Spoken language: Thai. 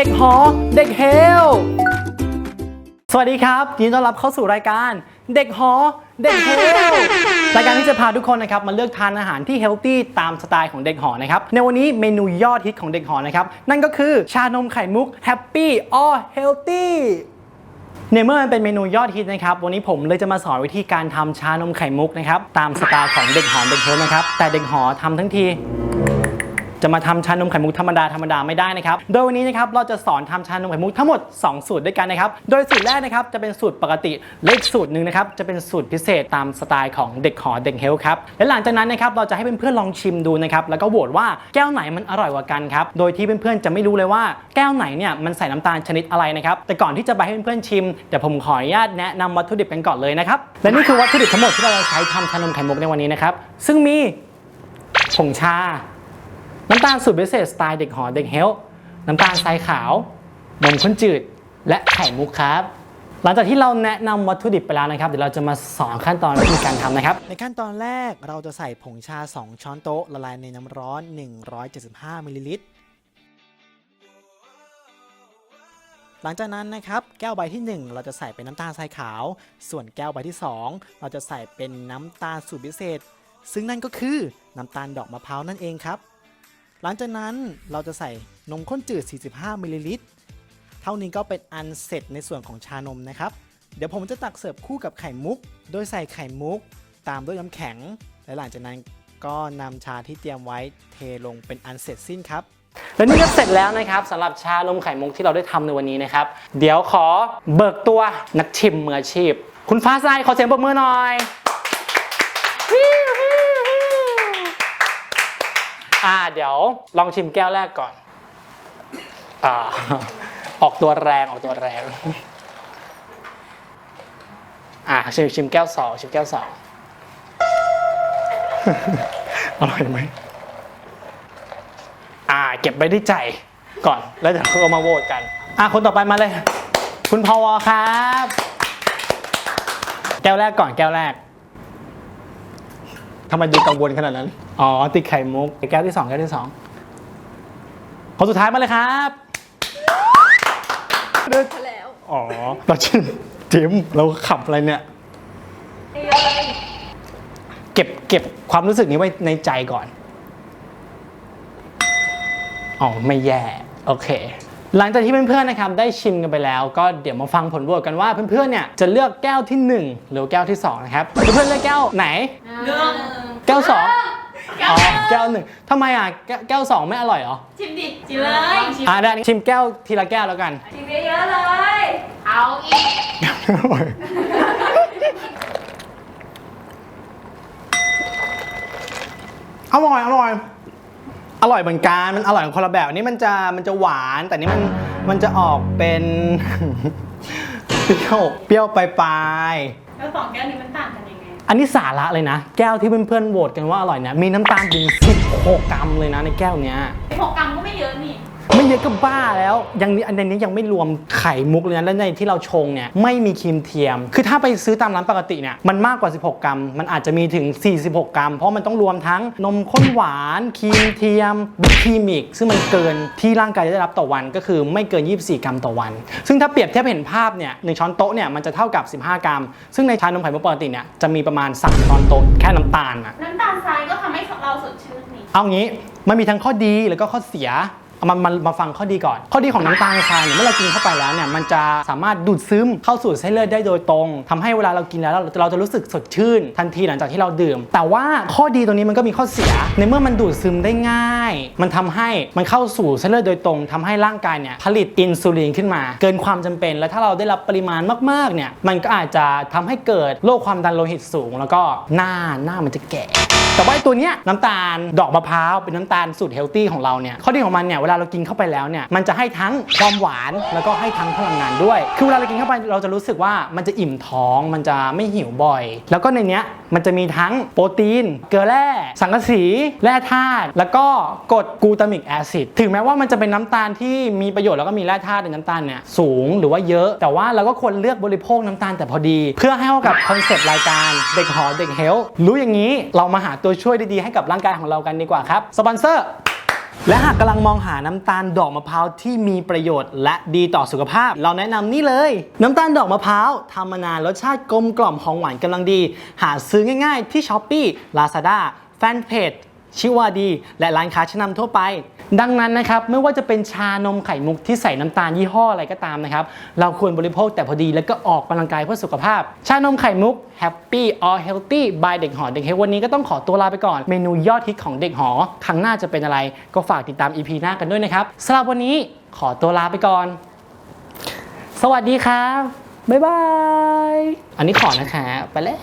เด็กหอ เด็กเฮล สวัสดีครับ ยินดีต้อนรับเข้าสู่รายการ เด็กหอ เด็กเฮล รายการที่จะพาทุกคนนะครับมาเลือกทานอาหารที่เฮลตี้ตามสไตล์ของเด็กหอนะครับ ในวันนี้เมนูยอดฮิตของเด็กหอนะครับ นั่นก็คือชานมไข่มุก Happy or Healthy ในเมื่อมันเป็นเมนูยอดฮิตนะครับ วันนี้ผมเลยจะมาสอนวิธีการทำชานมไข่มุกนะครับ ตามสไตล์ของเด็กหอเด็กเฮลนะครับ แต่เด็กหอทำทั้งที จะมาทำชานมไข่มุกธรรมดาธรรมดาไม่ได้นะครับ โดยวันนี้นะครับเราจะสอนทำชานมไข่มุกทั้งหมด 2 สูตรด้วยกันนะครับ โดยสูตรแรกนะครับจะเป็นสูตรปกติเลขสูตรหนึ่งนะครับจะเป็นสูตรพิเศษตามสไตล์ของเด็กหอเด็กเฮลครับ และหลังจากนั้นนะครับเราจะให้เพื่อนๆลองชิมดูนะครับแล้วก็โหวตว่าแก้วไหนมันอร่อยกว่ากันครับ โดยที่เพื่อนๆจะไม่รู้เลยว่าแก้วไหนเนี่ยมันใส่น้ำตาลชนิดอะไรนะครับ แต่ก่อนที่จะไปให้เพื่อนๆชิมเดี๋ยวผมขออนุญาตแนะนำวัตถุดิบกันก่อนเลยนะครับ และนี่คือวัตถุดิบทั้งหมดที่เราใช้ทำชานมไข่มุกในวันนี้นะครับ ซึ่งมีผงชา น้ำตาลสูตรพิเศษสไตล์เด็กหอเด็กเฮลน้ำตาลทรายขาว นมข้นจืด และไข่มุกครับ หลังจากที่เราแนะนำวัตถุดิบไปแล้วนะครับ เดี๋ยวเราจะมาสอนขั้นตอนวิธีการทำนะครับ ในขั้นตอนแรกเราจะใส่ผงชา 2 ช้อนโต๊ะละลายในน้ำร้อน 175มิลลิลิตร หลังจากนั้นนะครับ แก้วใบที่ 1 เราจะใส่เป็นน้ำตาลทรายขาว ส่วนแก้วใบที่ 2 เราจะใส่เป็นน้ำตาลสูตรพิเศษ ซึ่งนั่นก็คือน้ำตาลดอกมะพร้าวนั่นเองครับ หลังจากนั้นเราจะใส่นมข้นจืด 45มิลลิลิตร เท่านี้ก็เป็นอันเสร็จในส่วนของชานมนะครับ เดี๋ยวผมจะตักเสิร์ฟคู่กับไข่มุก โดยใส่ไข่มุก ตามด้วยน้ำแข็ง และหลังจากนั้นก็นำชาที่เตรียมไว้เทลงเป็นอันเสร็จสิ้นครับ และนี่ก็เสร็จแล้วนะครับสำหรับชานมไข่มุกที่เราได้ทำในวันนี้นะครับ เดี๋ยวขอเบิกตัวนักชิมมืออาชีพ คุณฟ้าใสขอเสียงปรบมือหน่อย อ่าเดี๋ยวลองชิมแก้วแรกก่อน อ่า ออกตัวแรงออกตัวแรง อ่าชิมชิมแก้วสองชิมแก้วสองอร่อยไหมอ่า เก็บไว้ที่ใจก่อนแล้วเดี๋ยวเรามาโหวตกัน อ่าคนต่อไปมาเลย คุณพอวครับ แก้วแรกก่อนแก้วแรก ทำไมดูกังวลขนาดนั้น อ๋อ ติดไข่มุกแก้วที่สองแก้วที่สองคนสุดท้ายมาเลยครับแล้ว อ๋อเราชิมจิมเราขับอะไรเนี่ยไอ้อะไรเก็บเก็บความรู้สึกนี้ไว้ในใจก่อน อ๋อ ไม่แย่ โอเค หลังจากที่เพื่อนๆนะครับได้ชิมกันไปแล้วก็เดี๋ยวมาฟังผลโหวตกันว่าเพื่อนๆเนี่ยจะเลือกแก้วที่ 1 หรือแก้วที่ 2 นะครับ เพื่อนๆเลือกแก้วไหน เรื่องแก้ว2อ๋อแก้วหนึ่งทำไมอะแก้วแก้วสองไม่อร่อยเหรอชิมดิชิมเลยชิมอะได้ชิมแก้วทีละแก้วแล้วกัน ชิมเยอะๆเลย เอาอีกอร่อยอร่อย อร่อยเหมือนกัน มันอร่อยคนละแบบอันนี้มันจะมันจะหวาน แต่นี่มันมันจะออกเป็น เปรี้ยวเปรี้ยวปลายแล้วสองแก้วนี้มันต่างกันยังไง ๆอันนี้สาระเลยนะ แก้วที่เพื่อนๆโหวตกันว่าอร่อยเนี่ยมีน้ำตาลถึง16 กรัมเลยนะในแก้วเนี้ยหกกรัมก็ไม่เยอะนี่ไม่ เยอะก็บ้าแล้วยังนี้อันนี้ยังไม่รวมไข่มุกเลยนะและในที่เราชงเนี่ยไม่มีครีมเทียม คือถ้าไปซื้อตามร้านปกติเนี่ยมันมากกว่า 16 กรัม มันอาจจะมีถึง 46 กรัม เพราะมันต้องรวมทั้งนมข้นหวานครีมเทียมบิครีมิกซึ่งมันเกินที่ร่างกายจะได้รับต่อวันก็คือไม่เกิน 24 กรัมต่อวัน ซึ่งถ้าเปรียบเทียบเห็นภาพเนี่ยหนึ่งช้อนโต๊ะเนี่ยมันจะเท่ากับ 15 กรัม ซึ่งในชานมไข่มุกปกติเนี่ยจะมีประมาณ3ช้อนโต๊ะแค่น้ำตาลอะน้ำตาลทรายก็ทำให้เราสดชื่นนี่เอางี้มันมีทั้งข้อดีแล้วก็ข้อเสียเอา มามามาฟังข้อดีก่อน ข้อดีของน้ำตาลทรายเนี่ยเมื่อเรากินเข้าไปแล้วเนี่ยมันจะสามารถดูดซึมเข้าสู่เส้นเลือดได้โดยตรงทำให้เวลาเรากินแล้วเราเราจะรู้สึกสดชื่น ทันทีหลังจากที่เราดื่ม แต่ว่าข้อดีตรงนี้มันก็มีข้อเสีย ในเมื่อมันดูดซึมได้ง่าย มันทำให้มันเข้าสู่เส้นเลือดโดยตรงทำให้ร่างกายเนี่ยผลิตอินซูลินขึ้นมา เกินความจำเป็น และถ้าเราได้รับปริมาณมากๆเนี่ยมันก็อาจจะทำให้เกิดโรคความดันโลหิตสูง แล้วก็หน้าหน้ามันจะแก่ แต่ว่าไอ้ตัวเนี้ยน้ำตาลดอกมะพร้าวเป็นน้ำตาลสูตรเฮลตี้ของเราเนี่ยข้อดีของมันเนี่ยเวลาเรากินเข้าไปแล้วเนี่ยมันจะให้ทั้งความหวานแล้วก็ให้ทั้งพลังงานด้วย คือเวลาเรากินเข้าไปเราจะรู้สึกว่ามันจะอิ่มท้องมันจะไม่หิวบ่อย แล้วก็ในเนี้ยมันจะมีทั้งโปรตีน เกลือแร่สังกะสี แร่ธาตุ แล้วก็กรดกลูตามิกแอซิด ถึงแม้ว่ามันจะเป็นน้ำตาลที่มีประโยชน์แล้วก็มีแร่ธาตุในน้ำตาลเนี่ยสูงหรือว่าเยอะ แต่ว่าเราก็ควรเลือกบริโภคน้ำตาลแต่พอดี เพื่อให้เข้ากับคอนเซปต์รายการเด็กหอเด็กเฮลรู้อย่างนี้เรามาหาตัวช่วยดีๆให้กับร่างกายของเรากันดีกว่าครับ สปอนเซอร์ และหากกำลังมองหาน้ำตาลดอกมะพร้าวที่มีประโยชน์และดีต่อสุขภาพ เราแนะนำนี่เลย น้ำตาลดอกมะพร้าวทำมานานรสชาติกลมกล่อมหอมหวานกำลังดี หาซื้อง่ายๆที่ช้อปปี้ลาซาด้าแฟนเพจ ชิวาดี และร้านค้าชั้นนำทั่วไป ดังนั้นนะครับไม่ว่าจะเป็นชานมไข่มุกที่ใส่น้ำตาลยี่ห้ออะไรก็ตามนะครับเราควรบริโภคแต่พอดีแล้วก็ออกกำลังกายเพื่อสุขภาพ ชานมไข่มุก Happy or Healthy by เด็กหอเด็กเฮวันนี้ก็ต้องขอตัวลาไปก่อนเมนูยอดฮิตของเด็กหอ ครั้งหน้าจะเป็นอะไร ก็ฝากติดตาม EP หน้ากันด้วยนะครับสำหรับวันนี้ขอตัวลาไปก่อน สวัสดีครับบ๊ายบาย อันนี้ขอนะคะ ไปแล้ว